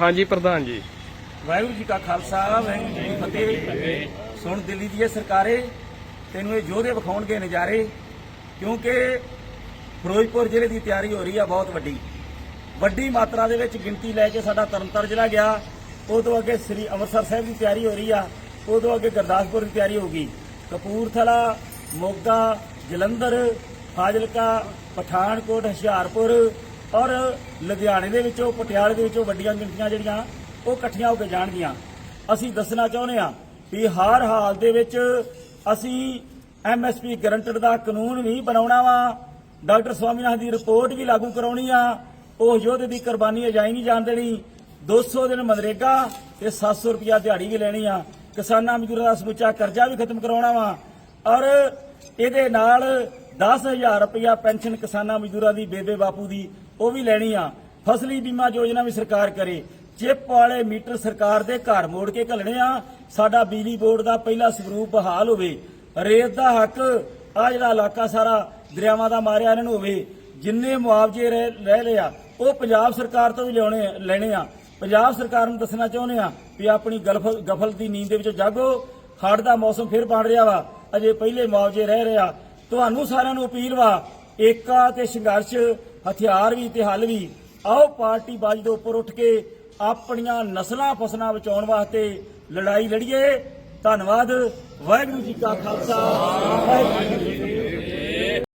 ਹਾਂਜੀ, ਪ੍ਰਧਾਨ ਜੀ। ਵਾਹਿਗੁਰੂ ਜੀ ਕਾ ਖਾਲਸਾ, ਵਾਹਿਗੁਰੂ ਜੀ ਕੀ ਫਤਿਹ। ਸੁਣ ਦਿੱਲੀ ਦੀ ਇਹ ਸਰਕਾਰੇ, ਤੈਨੂੰ ਇਹ ਯੋਧੇ ਵਿਖਾਉਣਗੇ ਨਜ਼ਾਰੇ, ਕਿਉਂਕਿ ਫਿਰੋਜ਼ਪੁਰ ਜ਼ਿਲ੍ਹੇ ਦੀ ਤਿਆਰੀ ਹੋ ਰਹੀ ਆ ਬਹੁਤ ਵੱਡੀ। ਵੱਡੀ ਮਾਤਰਾ ਦੇ ਵਿੱਚ ਗਿਣਤੀ ਲੈ ਕੇ ਸਾਡਾ ਤਰਨਤਾਰਨ ਜ਼ਿਲ੍ਹਾ ਗਿਆ। ਉਦੋਂ ਅੱਗੇ ਸ੍ਰੀ ਅੰਮ੍ਰਿਤਸਰ ਸਾਹਿਬ ਦੀ ਤਿਆਰੀ ਹੋ ਰਹੀ ਆ। ਉਦੋਂ ਅੱਗੇ ਗੁਰਦਾਸਪੁਰ ਦੀ ਤਿਆਰੀ ਹੋਊਗੀ ਕਪੂਰਥਲਾ, ਮੋਗਾ, ਜਲੰਧਰ, ਫਾਜ਼ਿਲਕਾ, ਪਠਾਨਕੋਟ, ਹੁਸ਼ਿਆਰਪੁਰ ਔਰ ਲੁਧਿਆਣੇ ਦੇ ਵਿੱਚੋਂ ਪਟਿਆਲੇ ਦੇ ਵਿੱਚੋਂ ਵੱਡੀਆਂ ਗਿਣਤੀਆਂ ਜਿਹੜੀਆਂ, ਉਹ ਇਕੱਠੀਆਂ ਹੋ ਕੇ ਜਾਣਗੀਆਂ। ਅਸੀਂ ਦੱਸਣਾ ਚਾਹੁੰਦੇ ਹਾਂ ਵੀ ਹਰ ਹਾਲ ਦੇ ਵਿੱਚ ਅਸੀਂ ਐਮਐਸਪੀ ਗਰੰਟਡ ਦਾ ਕਾਨੂੰਨ ਵੀ ਬਣਾਉਣਾ ਵਾ। ਡਾਕਟਰ ਸਵਾਮੀਨਾਥਨ ਦੀ ਰਿਪੋਰਟ ਵੀ ਲਾਗੂ ਕਰਾਉਣੀ ਆ। ਉਹ ਯੋਧੇ ਦੀ ਕੁਰਬਾਨੀ ਅਜਾਈ ਨਹੀਂ ਜਾਣ ਦੇਣੀ। 200 ਦਿਨ ਮਨਰੇਗਾ ਤੇ 700 ਰੁਪਿਆ ਦਿਹਾੜੀ ਵੀ ਲੈਣੀ ਆ। ਕਿਸਾਨਾਂ ਮਜ਼ਦੂਰਾਂ ਦਾ ਸਮੁੱਚਾ ਕਰਜ਼ਾ ਵੀ ਖਤਮ ਕਰਾਉਣਾ ਵਾ। ਔਰ ਇਹਦੇ ਨਾਲ 10000 ਰੁਪਇਆ ਪੈਨਸ਼ਨ ਕਿਸਾਨਾਂ ਮਜ਼ਦੂਰਾਂ ਦੀ, ਬੇਬੇ ਬਾਪੂ ਦੀ, ਉਹ ਵੀ ਲੈਣੀ ਆ। ਫਸਲੀ ਬੀਮਾ ਯੋਜਨਾ ਵੀ ਸਰਕਾਰ ਕਰੇ। ਚਿੱਪ ਵਾਲੇ ਮੀਟਰ ਸਰਕਾਰ ਦੇ ਘਰ ਮੋੜ ਕੇ ਘੱਲਣੇ ਆ। ਸਾਡਾ ਬਿਜਲੀ ਬੋਰਡ ਦਾ ਪਹਿਲਾ ਸਰੂਪ ਹਾਲ ਹੋਵੇ। ਰੇਤ ਦਾ ਹੱਕ ਆ ਜਿਹੜਾ ਇਲਾਕਾ ਸਾਰਾ ਦਰਿਆਵਾਂ ਦਾ ਮਾਰਿਆ ਇਹਨਾਂ ਨੂੰ ਹੋਵੇ। ਜਿੰਨੇ ਮੁਆਵਜ਼ੇ ਰਹਿ ਰਹਿ ਲਿਆ ਉਹ ਪੰਜਾਬ ਸਰਕਾਰ ਤੋਂ ਵੀ ਲਿਆਉਣੇ ਲੈਣੇ ਆ। ਪੰਜਾਬ ਸਰਕਾਰ ਨੂੰ ਦੱਸਣਾ ਚਾਹੁੰਦੇ ਆ ਵੀ ਆਪਣੀ ਗਲਫ, ਗਫਲ ਦੀ ਨੀਂਦ ਦੇ ਵਿੱਚੋਂ ਜਾਗੋ। ਹੜ ਦਾ ਮੌਸਮ ਫਿਰ ਬਣ ਰਿਹਾ ਵਾ। ਅਜੇ ਪਹਿਲੇ ਮੁਆਵਜ਼ੇ ਰਹਿ ਰਿਹਾ ਤੁਹਾਨੂੰ ਸਾਰਿਆਂ ਨੂੰ ਅਪੀਲ ਵਾ ਏਕਾ ਤੇ ਸੰਘਰਸ਼, ਹਥਿਆਰ ਵੀ ਤੇ ਹੱਲ ਵੀ। ਆਓ ਪਾਰਟੀ ਬਾਜੀ ਦੇ ਉੱਪਰ ਉੱਠ ਕੇ ਆਪਣੀਆਂ ਨਸਲਾਂ ਫਸਲਾਂ ਬਚਾਉਣ ਵਾਸਤੇ ਲੜਾਈ ਲੜੀਏ। ਧੰਨਵਾਦ, ਵਾਹਿਗੁਰੂ ਜੀ ਕਾ ਖਾਲਸਾ, ਵਾਹਿਗੁਰੂ ਜੀ ਕੀ ਫਤਿਹ।